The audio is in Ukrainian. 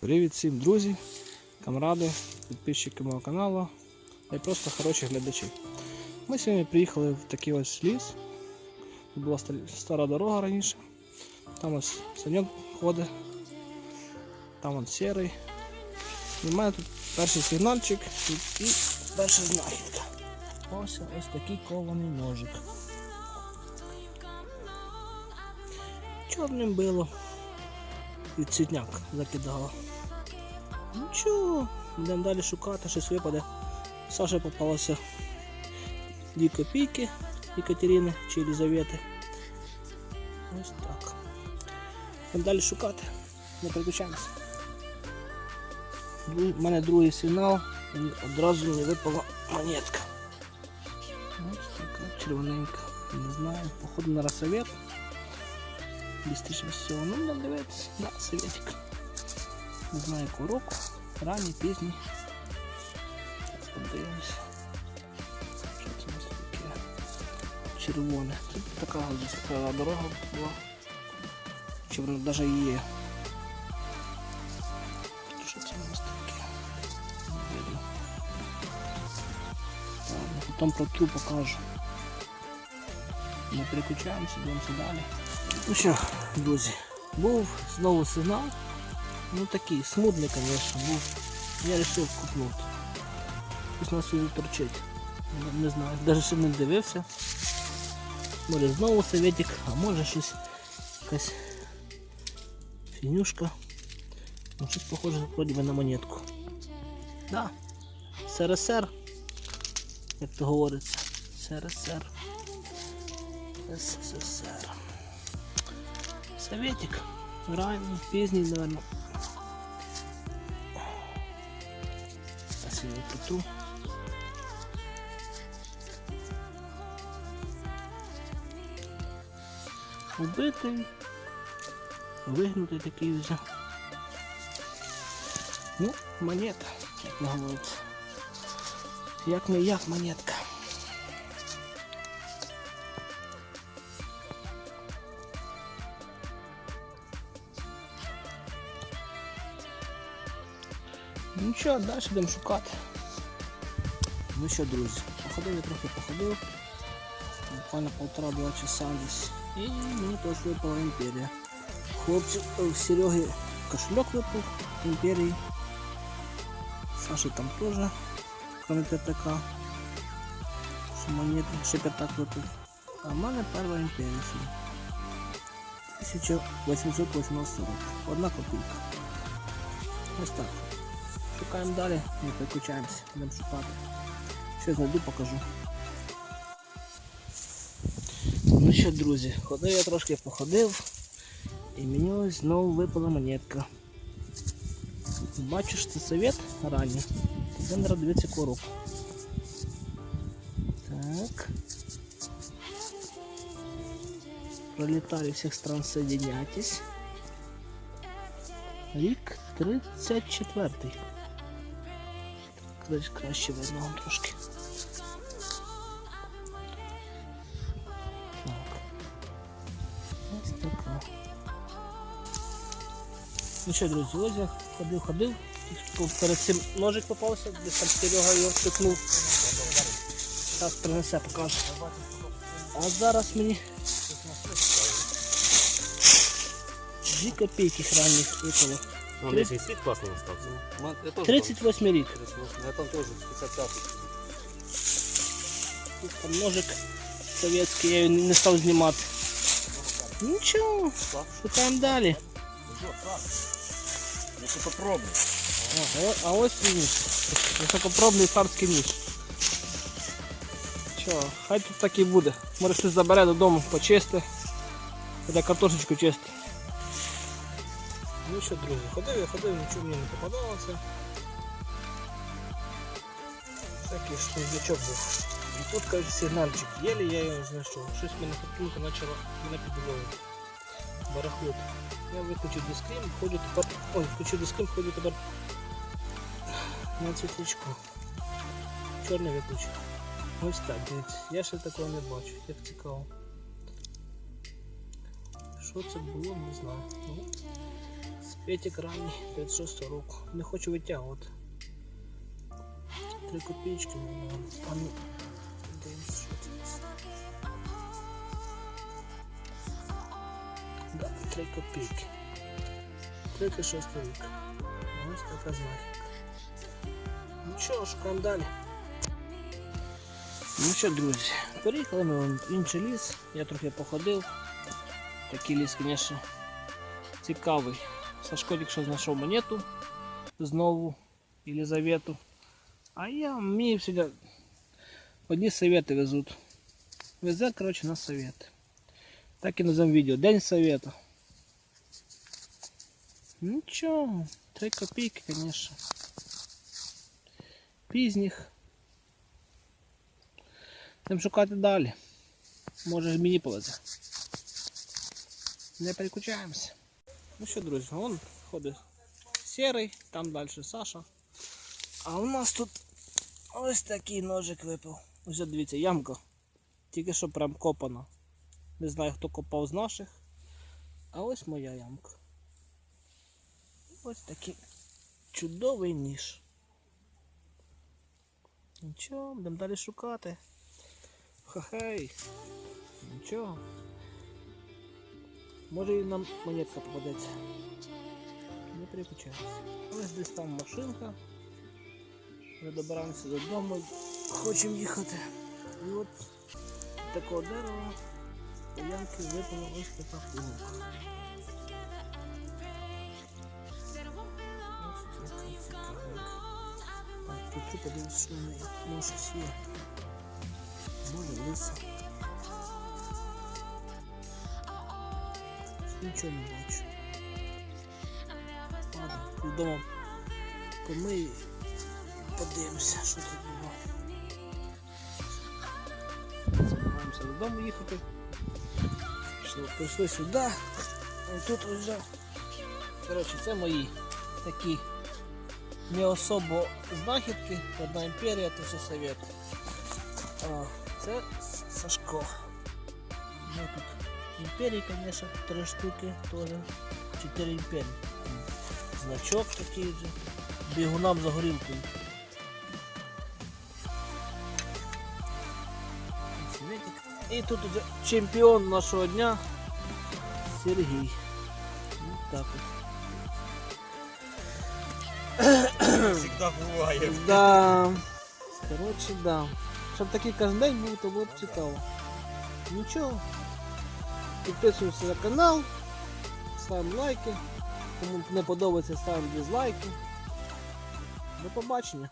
Привіт всім друзі, камради, підписчики мого каналу й просто хороші глядачі. Ми сьогодні приїхали в такий ось ліс. Тут була стара дорога раніше. Там ось саньок ходить, там он серий. І в мене тут перший сигнальчик і, і перша знахідка. Ось ось такий кований ножик. Чорним било. І цвітняк закидало. Нічого, будемо далі шукати, щось випаде. Саше попалося дві копійки Екатерини чи Єлизавети. Ось так. Будемо далі шукати. Не переключаємося. У мене другий сигнал і одразу мені випала монетка. Ось така червоненька. Не знаю, походу на рассовет. Бістріше всього. Ну, будемо дивитися. Да, советик. Не знаю якого року. Ранній, пізній. Подивимось. Що це у нас таке? Червоне. Тут така ось дорога була. Чи вона навіть є. Що це у нас таке? Видно. Ладно, потім про ту покажу. Ми переключаємося, дивимося далі. Ну що, друзі, був знову сигнал. Ну такий, смутний, звісно, був. Я вирішив купнути. Щось нас він торчить. Не знаю, навіть ще не дивився. Може знову советик, а може щось якась фінюшка. Ну щось похоже вроді би на монетку. Да. СРСР, як то говориться. СРСР. СССР. Советик. Ранний, пізній, наверное. Сейчас я протру. Убитий. Вигнутий такий вже. Ну, монета, як говориться. Як не як монетка. Ну що, далі йдемо шукати. Ну що, друзі, походив я трохи походив. Буквально полтора-два часа десь. І мені теж випала імперія. Хлопців е, в Сереги кошельок випав імперії. Саші там теж, кроме п'ятака. Що монети, ще п'ятак випав. А в мене перша імперія сьогодні. 1880 років. Одна копійка. Ось так. Шукаємо далі, не переключаємося, будемо шукати. Що знайду, покажу. Ну що, друзі, ходив я трошки походив, і мені ось знову випала монетка. Бачиш, це совет ранній. Раз дивіться якого. Так. Пролетарі всіх стран соединяйтесь. Рік 34-й. Десь краще видно трошки. Так. Така. Ну що, друзі, ось я ходив, ходив. Перед цим ножик попався, десь там Серега його втикнув. Зараз принесе, покаже. А зараз мені дві копійки ранніх випало. Ну, Три- здесь свет классный остался. Я тоже 38 рік. там- 38. Я там тоже 55. Тут там ножик советський, я його не став знімати. Нічого, шукаємо далі. Ну-ка попробуй. А, о- а ось і ніж. Високопробний царський ніж. Що, хай тут так і буде. Може хтось забере додому, почисти. Буде картошечку чисти. Ну що, друзі, ходив я ходив, нічого мені не попадалося. Такий шпиздячок був. І тут каже сигнальчик. Єлі я його знайшов. Щось мене картинка почала мене підловити. Барахлот. Я виключив дискрім, ходжу тепер. Ой, включив дискрім, ходжу тепер на цвітлячку. Чорний виключив. Ось так, дивіться. Я ще такого не бачу, як цікаво. Що це було, не знаю. П'ятик ранній, 36 року. Не хочу витягувати. Три копійки. А ну, дивимось, що це. Да, три копійки. 36 рік. Ось така знахідка. Ну що, шукаємо далі. Ну що, друзі, переїхали ми в інший ліс. Я трохи походив. Такий ліс, звісно, цікавий. Сашко тільки що знайшов монету знову Єлизавету. А я мені сюди одні совети везуть. Везе, коротше, на совети. Так і назовем відео. День совета. Нічого, 3 копійки, звісно. Пізніх. Будемо шукати далі. Може мені повезе. Не переключаємося. Ну що, друзі, вон ходить серий, там далі Саша. А у нас тут ось такий ножик випав. Ось дивіться, ямка. Тільки що прям копана. Не знаю, хто копав з наших. А ось моя ямка. Ось такий чудовий ніж. Нічого, будемо далі шукати. Хе-хей. Нічого. Може і нам монетка попадеться. Не переключається. Ось десь там машинка. Ми добираємося додому. Хочемо їхати. І от такого дерева у ямки випала ось така фігурка. Так, тут подивись, що в неї. Може є. Може лиса. Нічого не бачу. Ладно, вдома помий подивимося, що тут було. Збираємося додому їхати. Пішли, прийшли сюди. І тут вже. Коротше, це мої такі не особо знахідки. Одна імперія, то все совет. Це Сашко. Ну тут імперії, конечно, три штуки теж. Чотири імперії. Значок такий же. Бігунам за горілкою. І тут уже чемпіон нашого дня Сергій. Вот так от. Всегда буває. Да. Коротше, да. Щоб такий кожен день був, то було б цікаво. Нічого. Підписуємося на канал, ставимо лайки. Кому не подобається, ставимо дизлайки. До побачення.